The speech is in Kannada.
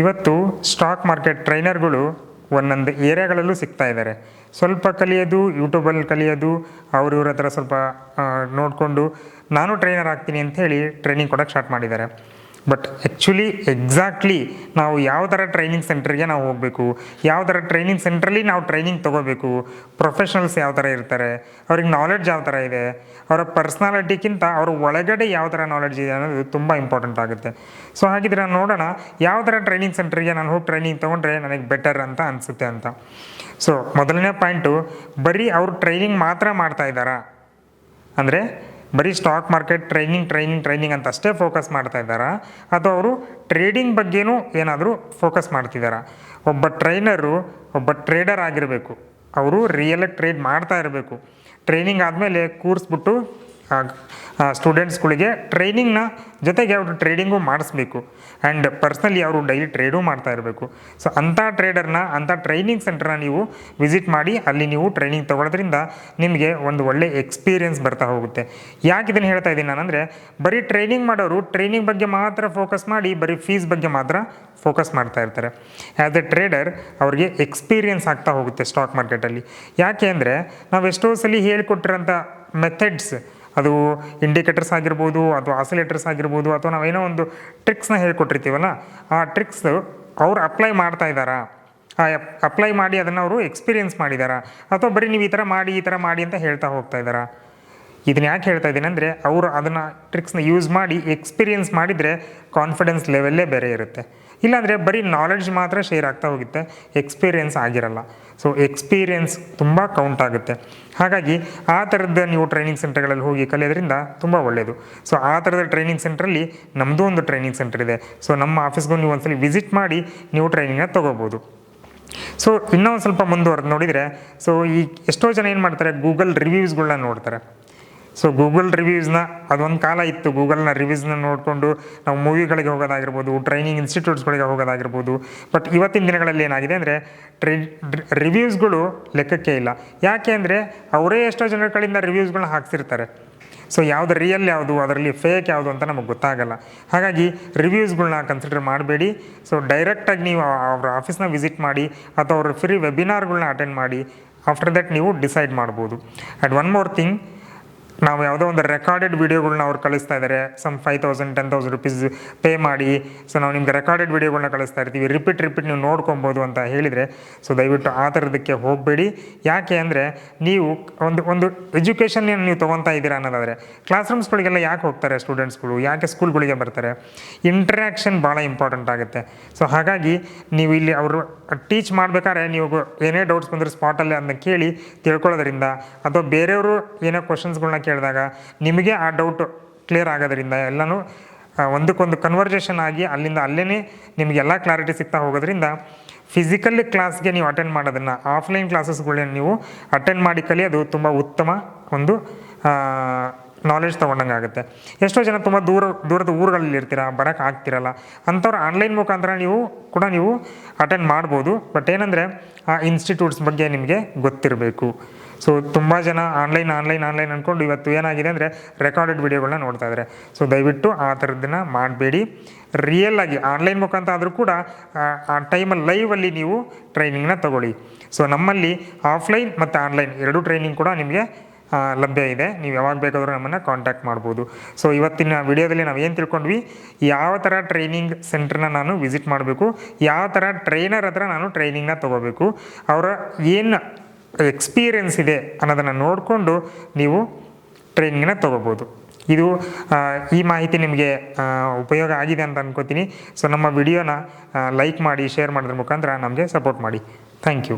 ಇವತ್ತು ಸ್ಟಾಕ್ ಮಾರ್ಕೆಟ್ ಟ್ರೈನರ್ಗಳು ಒಂದೊಂದು ಏರಿಯಾಗಳಲ್ಲೂ ಸಿಗ್ತಾ ಇದ್ದಾರೆ ಸ್ವಲ್ಪ ಕಲಿಯೋದು ಯೂಟ್ಯೂಬಲ್ಲಿ ಕಲಿಯೋದು, ಅವ್ರ ಇವ್ರ ಹತ್ರ ಸ್ವಲ್ಪ ನೋಡಿಕೊಂಡು ನಾನು ಟ್ರೈನರ್ ಆಗ್ತೀನಿ ಅಂತ ಹೇಳಿ ಟ್ರೈನಿಂಗ್ ಕೊಡೋಕ್ಕೆ ಸ್ಟಾರ್ಟ್ ಮಾಡಿದ್ದಾರೆ. ಬಟ್ ಆ್ಯಕ್ಚುಲಿ ಎಕ್ಸಾಕ್ಟ್ಲಿ ನಾವು ಯಾವ ಥರ ಟ್ರೈನಿಂಗ್ ಸೆಂಟ್ರಿಗೆ ನಾವು ಹೋಗಬೇಕು, ಯಾವ ಥರ ಟ್ರೈನಿಂಗ್ ಸೆಂಟ್ರಲ್ಲಿ ನಾವು ಟ್ರೈನಿಂಗ್ ತೊಗೋಬೇಕು ಪ್ರೊಫೆಷ್ನಲ್ಸ್ ಯಾವ ಥರ ಇರ್ತಾರೆ, ಅವ್ರಿಗೆ ನಾಲೆಡ್ಜ್ ಯಾವ ಥರ ಇದೆ, ಅವರ ಪರ್ಸ್ನಾಲಿಟಿಗಿಂತ ಅವ್ರ ಒಳಗಡೆ ಯಾವ ಥರ ನಾಲೆಡ್ಜ್ ಇದೆ ಅನ್ನೋದು ತುಂಬ ಇಂಪಾರ್ಟೆಂಟ್ ಆಗುತ್ತೆ. ಸೊ ಹಾಗಿದ್ರೆ ನೋಡೋಣ, ಯಾವ ಥರ ಟ್ರೈನಿಂಗ್ ಸೆಂಟ್ರಿಗೆ ನಾನು ಹೋಗಿ ಟ್ರೈನಿಂಗ್ ತೊಗೊಂಡ್ರೆ ನನಗೆ ಬೆಟರ್ ಅಂತ ಅನಿಸುತ್ತೆ ಅಂತ. ಸೊ ಮೊದಲನೇ ಪಾಯಿಂಟು ಬರೀ ಅವರು ಟ್ರೈನಿಂಗ್ ಮಾತ್ರ ಮಾಡ್ತಾ ಇದ್ದಾರಾ? ಅಂದರೆ ಬರೀ stock market training training training ಅಂತ ಅಷ್ಟೇ ಫೋಕಸ್ ಮಾಡ್ತಾ ಇದ್ದಾರಾ? ಅಥವಾ ಅವರು ಟ್ರೇಡಿಂಗ್ ಬಗ್ಗೆನೂ ಏನಾದರೂ ಫೋಕಸ್ ಮಾಡ್ತಿದ್ದಾರಾ? ಒಬ್ಬ ಟ್ರೈನರು ಒಬ್ಬ ಟ್ರೇಡರ್ ಆಗಿರಬೇಕು. ಅವರು ರಿಯಲಾಗಿ ಟ್ರೇಡ್ ಮಾಡ್ತಾ ಇರಬೇಕು. ಟ್ರೈನಿಂಗ್ ಆದಮೇಲೆ ಕೂರಿಸ್ಬಿಟ್ಟು ಸ್ಟೂಡೆಂಟ್ಸ್ಗಳಿಗೆ ಟ್ರೈನಿಂಗ್ನ ಜೊತೆಗೆ ಅವರು ಟ್ರೇಡಿಂಗು ಮಾಡಿಸ್ಬೇಕು. ಆ್ಯಂಡ್ ಪರ್ಸ್ನಲಿ ಅವರು ಡೈಲಿ ಟ್ರೇಡು ಮಾಡ್ತಾ ಇರಬೇಕು. ಸೊ ಅಂಥ ಟ್ರೇಡರ್ನ ಅಂಥ ಟ್ರೈನಿಂಗ್ ಸೆಂಟರ್ನ ನೀವು ವಿಸಿಟ್ ಮಾಡಿ, ಅಲ್ಲಿ ನೀವು ಟ್ರೈನಿಂಗ್ ತೊಗೊಳೋದ್ರಿಂದ ನಿಮಗೆ ಒಂದು ಒಳ್ಳೆ ಎಕ್ಸ್ಪೀರಿಯನ್ಸ್ ಬರ್ತಾ ಹೋಗುತ್ತೆ. ಯಾಕೆ ಇದನ್ನು ಹೇಳ್ತಾ ಇದ್ದೀನಿ ನಾನಂದರೆ, ಬರೀ ಟ್ರೈನಿಂಗ್ ಮಾಡೋರು ಟ್ರೈನಿಂಗ್ ಬಗ್ಗೆ ಮಾತ್ರ ಫೋಕಸ್ ಮಾಡಿ, ಬರೀ ಫೀಸ್ ಬಗ್ಗೆ ಮಾತ್ರ ಫೋಕಸ್ ಮಾಡ್ತಾ ಇರ್ತಾರೆ. ಆ್ಯಸ್ ಎ ಟ್ರೇಡರ್ ಅವರಿಗೆ ಎಕ್ಸ್ಪೀರಿಯನ್ಸ್ ಆಗ್ತಾ ಹೋಗುತ್ತೆ ಸ್ಟಾಕ್ ಮಾರ್ಕೆಟಲ್ಲಿ ಯಾಕೆ ಅಂದರೆ, ನಾವು ಎಷ್ಟೋ ಸಲ ಹೇಳಿಕೊಟ್ಟಿರೋಂಥ ಮೆಥಡ್ಸ್ ಅದು ಇಂಡಿಕೇಟರ್ಸ್ ಆಗಿರ್ಬೋದು ಅಥವಾ ಆಸಿಲೇಟರ್ಸ್ ಆಗಿರ್ಬೋದು, ಅಥವಾ ನಾವೇನೋ ಒಂದು ಟ್ರಿಕ್ಸ್ನ ಹೇಳ್ಕೊಟ್ಟಿರ್ತೀವಲ್ಲ, ಆ ಟ್ರಿಕ್ಸ್ ಅವ್ರು ಅಪ್ಲೈ ಮಾಡ್ತಾ ಇದ್ದಾರಾ? ಆ ಅಪ್ಲೈ ಮಾಡಿ ಅದನ್ನು ಅವರು ಎಕ್ಸ್ಪೀರಿಯನ್ಸ್ ಮಾಡಿದಾರಾ? ಅಥವಾ ಬರೀ ನೀವು ಈ ಥರ ಮಾಡಿ, ಈ ಥರ ಮಾಡಿ ಅಂತ ಹೇಳ್ತಾ ಹೋಗ್ತಾ ಇದ್ದಾರಾ? ಇದನ್ನ ಯಾಕೆ ಹೇಳ್ತಾ ಇದ್ದೀನಿ ಅಂದರೆ, ಅವರು ಅದನ್ನು ಟ್ರಿಕ್ಸ್ನ ಯೂಸ್ ಮಾಡಿ ಎಕ್ಸ್ಪೀರಿಯನ್ಸ್ ಮಾಡಿದರೆ ಕಾನ್ಫಿಡೆನ್ಸ್ ಲೆವೆಲ್ಲೇ ಬೇರೆ ಇರುತ್ತೆ. ಇಲ್ಲಾಂದರೆ ಬರೀ ನಾಲೆಡ್ಜ್ ಮಾತ್ರ ಶೇರ್ ಆಗ್ತಾ ಹೋಗುತ್ತೆ ಎಕ್ಸ್ಪೀರಿಯೆನ್ಸ್ ಆಗಿರಲ್ಲ. ಸೊ ಎಕ್ಸ್ಪೀರಿಯೆನ್ಸ್ ತುಂಬ ಕೌಂಟ್ ಆಗುತ್ತೆ. ಹಾಗಾಗಿ ಆ ಥರದ ನೀವು ಟ್ರೈನಿಂಗ್ ಸೆಂಟರ್ಗಳಲ್ಲಿ ಹೋಗಿ ಕಲಿಯೋದ್ರಿಂದ ತುಂಬ ಒಳ್ಳೆಯದು ಸೊ ಆ ಥರದ ಟ್ರೈನಿಂಗ್ ಸೆಂಟ್ರಲ್ಲಿ ನಮ್ಮದು ಒಂದು ಟ್ರೈನಿಂಗ್ ಸೆಂಟರ್ ಇದೆ. ಸೊ ನಮ್ಮ ಆಫೀಸ್ಗೂ ನೀವು ಒಂದ್ಸಲಿ ವಿಸಿಟ್ ಮಾಡಿ ನೀವು ಟ್ರೈನಿಂಗ್ನ ತೊಗೋಬೋದು. ಸೊ ಇನ್ನೂ ಒಂದು ಸ್ವಲ್ಪ ಮುಂದುವರೆದು ನೋಡಿದರೆ ಸೊ ಈ ಎಷ್ಟೋ ಜನ ಏನು ಮಾಡ್ತಾರೆ ಗೂಗಲ್ ರಿವ್ಯೂಸ್ಗಳನ್ನ ನೋಡ್ತಾರೆ. ಸೊ ಗೂಗಲ್ ರಿವ್ಯೂಸ್ನ ಅದೊಂದು ಕಾಲ ಇತ್ತು. ಗೂಗಲ್ನ ರಿವ್ಯೂಸ್ನ ನೋಡಿಕೊಂಡು ನಾವು ಮೂವಿಗಳಿಗೆ ಹೋಗೋದಾಗಿರ್ಬೋದು ಟ್ರೈನಿಂಗ್ ಇನ್ಸ್ಟಿಟ್ಯೂಟ್ಸ್ಗಳಿಗೆ ಹೋಗೋದಾಗಿರ್ಬೋದು. ಬಟ್ ಇವತ್ತಿನ ದಿನಗಳಲ್ಲಿ ಏನಾಗಿದೆ ಅಂದರೆ ಟ್ರೈ ರಿವ್ಯೂಸ್ಗಳು ಲೆಕ್ಕಕ್ಕೆ ಇಲ್ಲ. ಯಾಕೆ ಅಂದರೆ, ಅವರೇ ಎಷ್ಟೋ ಜನಗಳಿಂದ ರಿವ್ಯೂಸ್ಗಳನ್ನ ಹಾಕ್ಸಿರ್ತಾರೆ. ಸೊ ಯಾವುದು ರಿಯಲ್ ಯಾವುದು, ಅದರಲ್ಲಿ ಫೇಕ್ ಯಾವುದು ಅಂತ ನಮಗೆ ಗೊತ್ತಾಗಲ್ಲ. ಹಾಗಾಗಿ ರಿವ್ಯೂಸ್ಗಳನ್ನ ಕನ್ಸಿಡರ್ ಮಾಡಬೇಡಿ. ಸೊ ಡೈರೆಕ್ಟಾಗಿ ನೀವು ಅವ್ರ ಆಫೀಸ್ನ ವಿಸಿಟ್ ಮಾಡಿ, ಅಥವಾ ಅವ್ರ ಫ್ರೀ ವೆಬಿನಾರ್ಗಳನ್ನ ಅಟೆಂಡ್ ಮಾಡಿ ಆಫ್ಟರ್ ದಟ್ ನೀವು ಡಿಸೈಡ್ ಮಾಡ್ಬೋದು. ಆ್ಯಂಡ್ ಒನ್ ಮೋರ್ ಥಿಂಗ್ ನಾವು ಯಾವುದೋ ಒಂದು ರೆಕಾರ್ಡೆಡ್ ವೀಡಿಯೋಗಳನ್ನ ಅವ್ರು ಕಳಿಸ್ತಾ ಇದ್ದಾರೆ some five thousand ten thousand rupees pay ಮಾಡಿ. ಸೊ ನಾವು ನಿಮ್ಗೆ ರೆಕಾರ್ಡೆಡ್ ವೀಡಿಯೋಗಳನ್ನ ಕಳಿಸ್ತಾ ಇರ್ತೀವಿ. ರಿಪೀಟ್ ರಿಪೀಟ್ ನೀವು ನೋಡ್ಕೊಬೋದು ಅಂತ ಹೇಳಿದರೆ ಸೊ ದಯವಿಟ್ಟು ಆ ಥರದಕ್ಕೆ ಹೋಗಬೇಡಿ. ಯಾಕೆ ಅಂದರೆ, ನೀವು ಒಂದು ಒಂದು ಎಜುಕೇಷನ್ ಏನು ನೀವು ತೊಗೊತಾ ಇದ್ದೀರಾ ಅನ್ನೋದಾದರೆ ಕ್ಲಾಸ್ ರೂಮ್ಸ್ಗಳಿಗೆಲ್ಲ ಯಾಕೆ ಹೋಗ್ತಾರೆ ಸ್ಟೂಡೆಂಟ್ಸ್ಗಳು ಯಾಕೆ ಸ್ಕೂಲ್ಗಳಿಗೆ ಬರ್ತಾರೆ? ಇಂಟ್ರ್ಯಾಕ್ಷನ್ ಭಾಳ ಇಂಪಾರ್ಟೆಂಟ್ ಆಗುತ್ತೆ. ಸೊ ಹಾಗಾಗಿ ನೀವು ಇಲ್ಲಿ ಅವರು ಟೀಚ್ ಮಾಡಬೇಕಾದ್ರೆ ನೀವು ಏನೇ ಡೌಟ್ಸ್ ಬಂದರೂ ಸ್ಪಾಟಲ್ಲಿ ಅಂತ ಕೇಳಿ ತಿಳ್ಕೊಳ್ಳೋದ್ರಿಂದ, ಅಥವಾ ಬೇರೆಯವರು ಏನೋ ಕ್ವಶನ್ಸ್ಗಳನ್ನ ಕೇಳಿದಾಗ ನಿಮಗೆ ಆ ಡೌಟ್ ಕ್ಲಿಯರ್ ಆಗೋದ್ರಿಂದ ಎಲ್ಲನೂ ಒಂದಕ್ಕೊಂದು ಕನ್ವರ್ಜೇಷನ್ ಆಗಿ ಅಲ್ಲಿಂದ ಅಲ್ಲೇ ನಿಮಗೆಲ್ಲ ಕ್ಲಾರಿಟಿ ಸಿಗ್ತಾ ಹೋಗೋದ್ರಿಂದ ಫಿಸಿಕಲ್ ಕ್ಲಾಸ್ಗೆ ನೀವು ಅಟೆಂಡ್ ಮಾಡೋದನ್ನು ಆಫ್ಲೈನ್ ಕ್ಲಾಸಸ್ಗಳನ್ನ ನೀವು ಅಟೆಂಡ್ ಮಾಡಿ ಕಲಿ ಅದು ತುಂಬ ಉತ್ತಮ ಒಂದು ನಾಲೆಜ್ ತೊಗೊಂಡಂಗೆ ಆಗುತ್ತೆ. ಎಷ್ಟೋ ಜನ ತುಂಬ ದೂರ, ದೂರದ ಊರುಗಳಲ್ಲಿ ಇರ್ತೀರ ಬರೋಕ್ಕೆ ಆಗ್ತಿರಲ್ಲ. ಅಂಥವ್ರು ಆನ್ಲೈನ್ ಮುಖಾಂತರ ನೀವು ಕೂಡ ನೀವು ಅಟೆಂಡ್ ಮಾಡ್ಬೋದು. ಬಟ್ ಏನಂದರೆ, ಆ ಇನ್ಸ್ಟಿಟ್ಯೂಟ್ಸ್ ಬಗ್ಗೆ ನಿಮಗೆ ಗೊತ್ತಿರಬೇಕು. ಸೊ ತುಂಬ ಜನ ಆನ್ಲೈನ್ ಆನ್ಲೈನ್ ಆನ್ಲೈನ್ ಅಂದ್ಕೊಂಡು ಇವತ್ತು ಏನಾಗಿದೆ ಅಂದರೆ ರೆಕಾರ್ಡೆಡ್ ವಿಡಿಯೋಗಳನ್ನ ನೋಡ್ತಾ ಇದ್ದಾರೆ ಸೊ ದಯವಿಟ್ಟು ಆ ಥರದ್ದನ್ನ ಮಾಡಬೇಡಿ. ರಿಯಲ್ ಆಗಿ ಆನ್ಲೈನ್ ಮುಖಾಂತರ ಆದರೂ ಕೂಡ, ಆ- ಟೈಮಲ್ಲಿ ಲೈವಲ್ಲಿ ನೀವು ಟ್ರೈನಿಂಗ್ನ ತಗೊಳ್ಳಿ. ಸೊ ನಮ್ಮಲ್ಲಿ ಆಫ್ಲೈನ್ ಮತ್ತು ಆನ್ಲೈನ್ ಎರಡೂ ಟ್ರೈನಿಂಗ್ ಕೂಡ ನಿಮಗೆ ಲಭ್ಯ ಇದೆ. ನೀವು ಯಾವಾಗ ಬೇಕಾದರೂ ನಮ್ಮನ್ನು ಕಾಂಟ್ಯಾಕ್ಟ್ ಮಾಡ್ಬೋದು. ಸೊ ಇವತ್ತಿನ ವಿಡಿಯೋದಲ್ಲಿ ನಾವು ಏನು ತಿಳ್ಕೊಂಡ್ವಿ? ಯಾವ ಥರ ಟ್ರೈನಿಂಗ್ ಸೆಂಟ್ರನ್ನ ನಾನು ವಿಸಿಟ್ ಮಾಡಬೇಕು? ಯಾವ ಥರ ಟ್ರೈನರ್ ಹತ್ರ ನಾನು ಟ್ರೈನಿಂಗ್ನ ತೊಗೋಬೇಕು? ಅವರ ಏನು ಎಕ್ಸ್ಪೀರಿಯನ್ಸ್ ಇದೆ ಅನ್ನೋದನ್ನು ನೋಡಿಕೊಂಡು ನೀವು ಟ್ರೈನಿಂಗನ್ನು ತೊಗೋಬೋದು. ಇದು ಈ ಮಾಹಿತಿ ನಿಮಗೆ ಉಪಯೋಗ ಆಗಿದೆ ಅಂತ ಅನ್ಕೋತೀನಿ. ಸೊ ನಮ್ಮ ವಿಡಿಯೋನ ಲೈಕ್ ಮಾಡಿ ಶೇರ್ ಮಾಡಿದ್ರ ಮುಖಾಂತರ ನಮಗೆ ಸಪೋರ್ಟ್ ಮಾಡಿ. Thank you